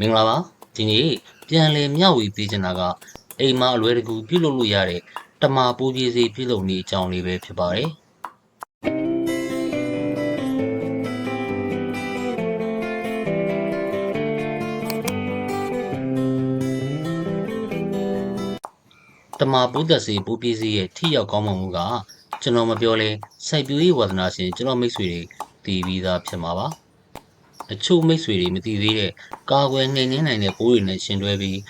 မင်္ဂလာပါဒီနေ့ပြန်လည်မျှဝေပေးချင်တာကအိမ်မှာအလွယ်တကူပြုလုပ်လို့ရတဲ့တမာပိုးပြေးစီပြုလုပ်နည်းအကြောင်းလေးပဲဖြစ်ပါတယ်တမာပိုးသက်စီပိုးပြေးစီရဲ့ထိရောက်ကောင်းမွန်မှုကကျွန်တော်မပြောလဲစိုက်ပျိုးရေးဝါသနာရှင်ကျွန်တော်မိတ်ဆွေတွေတည်ပြီးသားဖြစ်မှာပါ အချို့မိတ်ဆွေတွေမသိသေးတဲ့ကာကွယ်နှိမ်နှင်းနိုင်တဲ့ပိုးတွေနဲ့ရှင်တွဲပြီး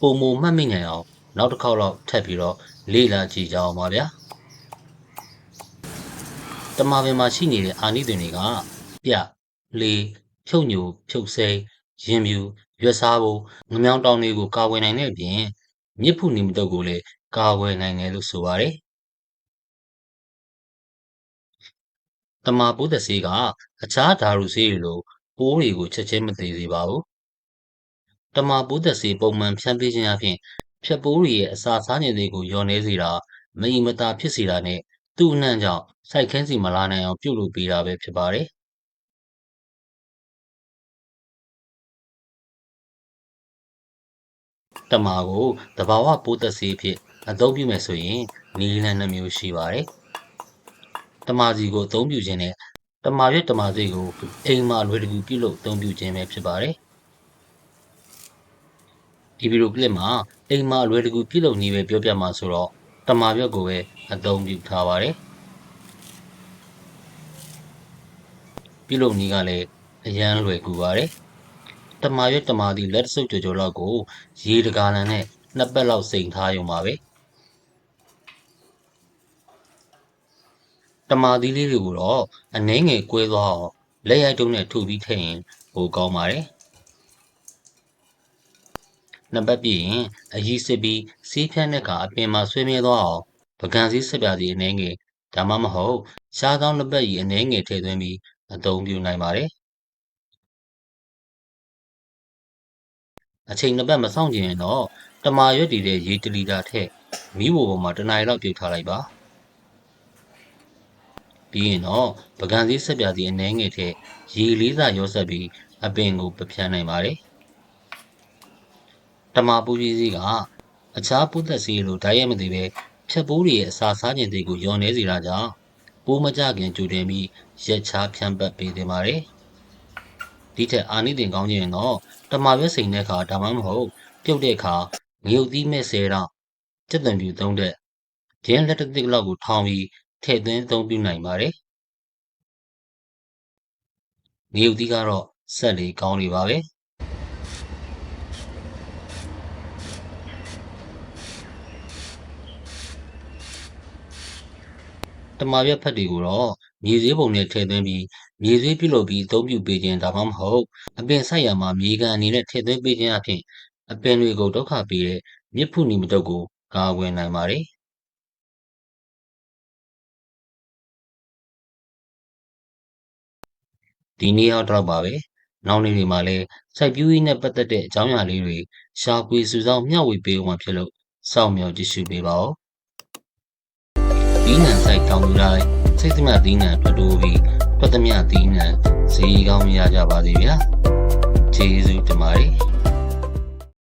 ပုံမမှတ်မိနိုင်အောင်နောက်တစ်ခေါက်တော့ထပ်ပြီးတော့လေ့လာကြည့်ကြအောင်ပါဗျာတမပင်မှာရှိနေတဲ့အာနိသင်တွေကပြလေဖြုတ်ညိုဖြုတ်စိမ့်ရင်မြူရွက်စားဖို့ငမြောင်တောင်တွေကိုကာကွယ်နိုင်တဲ့အပြင်မြစ်ဖူနေမတုတ်ကိုလည်းကာကွယ်နိုင်တယ်လို့ဆိုပါတယ်တမာပိုးသက်ဆေးကအခြားဓာတ်ရုဆေးတွေလို ပိုးတွေကိုချက်ချင်းမသေးစေပါဘူး။တမာပိုးသက်စေပုံမှန်ဖြန့်ပေးခြင်းအပြင်ဖြတ်ပိုးတွေရဲ့အစာစားခြင်းတွေကိုလျော့နေစေတာမအီမတာဖြစ်စေတာနဲ့သူ့အနှံ့ကြောင့်စိုက်ခင်းစီမလာနိုင်အောင်ပြုလုပ်ပေးတာပဲဖြစ်ပါတယ်။တမာကိုတဘာဝပိုးသက်စေဖြစ်အသုံးပြုမယ်ဆိုရင်နီလန်နှမျိုးရှိပါတယ်။တမာစီကိုအသုံးပြုခြင်းနဲ့ တမာရွက်တမာစိတ်ကိုအိမ်မှာလွယ်တကူပြုလုပ်အသုံးပြုခြင်းပဲဖြစ်ပါတယ်ဒီဗီဒီယိုကလစ်မှာအိမ်မှာလွယ်တကူပြုလုပ်နည်းပဲပြောပြမှာဆိုတော့တမာရွက်ကိုပဲအသုံးပြုထားပါတယ်ပြုလုပ်နည်းကလည်းအရန်လွယ်ကူပါတယ်တမာရွက်တမာသည့်လက်စုပ်ကြော်ကြော်လောက်ကိုရေတကာလန်နဲ့နှစ်ပတ်လောက်စိမ်ထားရုံပါပဲ တမာသီးလေးတွေကိုတော့အနှဲငယ်ကွဲသွားအောင်လက်ရိုက်တုံးနဲ့ထုတ်ပြီးထည့်ရင်ပိုကောင်းပါတယ်နံပါတ်ပြရင်အကြီးစစ်ပြီးစီးဖြန်းတဲ့ကအပင်မှာဆွေးမြဲသွားအောင်ပကံစည်းဆက်ပြစီအနှဲငယ်ဒါမှမဟုတ်ရှားကောင်းနှစ်ပတ်ကြီးအနှဲငယ်ထည့်သွင်းပြီးအသုံးပြုနိုင်ပါတယ်အချိန်နှစ်ပတ်မဆောင်ကျင်ရင်တော့တမာရွက်တည်တဲ့ရေတလီတာထက်မီးဘိုပေါ်မှာတနင်္လာရီလောက်ပြုတ်ထားလိုက်ပါ ပြီးရင်တော့ပကံစည်းဆက်ပြစီအနှဲငယ်ထက်ရေလေးစာရောဆက်ပြီးအပင်ကိုပဖြန်းနိုင်ပါတယ်တမာပူကြီးစည်းကအခြားပုသက်စီလိုဓာတ်ရိုက်မသိပဲဖြတ်ပိုးတွေရဲ့အစာစားခြင်းတွေကိုညော်နေစေတာကြောင့်ပိုးမကြခင်ကြိုတင်ပြီးရက်ချားဖြန့်ပတ်ပေးသင့်ပါတယ်ဒီထက်အာနိသင်ကောင်းခြင်းတော့တမာရွက်စိန်တဲ့အခါဒါမှမဟုတ်ပြုတ်တဲ့အခါငရုတ်သီးမဲ့ဆဲတော့စက်တံပြူသုံးတဲ့ဂျင်းလက်တစ်သစ်လောက်ကိုထောင်းပြီး ထည့်သွင်းသုံးပြုနိုင်ပါတယ်ငရုတ်သီးကတော့ဆက်လေကောင်းနေပါပဲတမာရွက်ဖက်တွေကိုတော့မြေစည်းပုံနဲ့ထည့်သွင်းပြီးမြေစည်းပြုလုပ်ပြီးအသုံးပြုပေးခြင်းဒါမှမဟုတ်အပင်ဆိုင်ရာမှာမြေကန်အနေနဲ့ထည့်သွင်းပေးခြင်းအပြင်အပင်တွေကိုဒုက္ခပေးတဲ့မြစ်ဖူနီမတုတ်ကိုကာကွယ်နိုင်ပါတယ် ဒီနေ့တော့ပါပဲနောက်နေ့တွေမှာလည်းစိုက်ပျိုးရေးနဲ့ပတ်သက်တဲ့အကြောင်းအရာလေးတွေရှာဖွေစုဆောင်းမျှဝေပေးအောင်ဖြစ်လို့စောင့်မျှော်ကြည့်ရှုပေးပါဦးဒီနံဆိုင်တောင်းယူလိုက်စိတ်သမသီးနံထွက်တိုးပြီးထွက်သမျှသီးနံဈေးကောင်းမရကြပါစေဗျာကျေးဇူးတင်ပါတယ်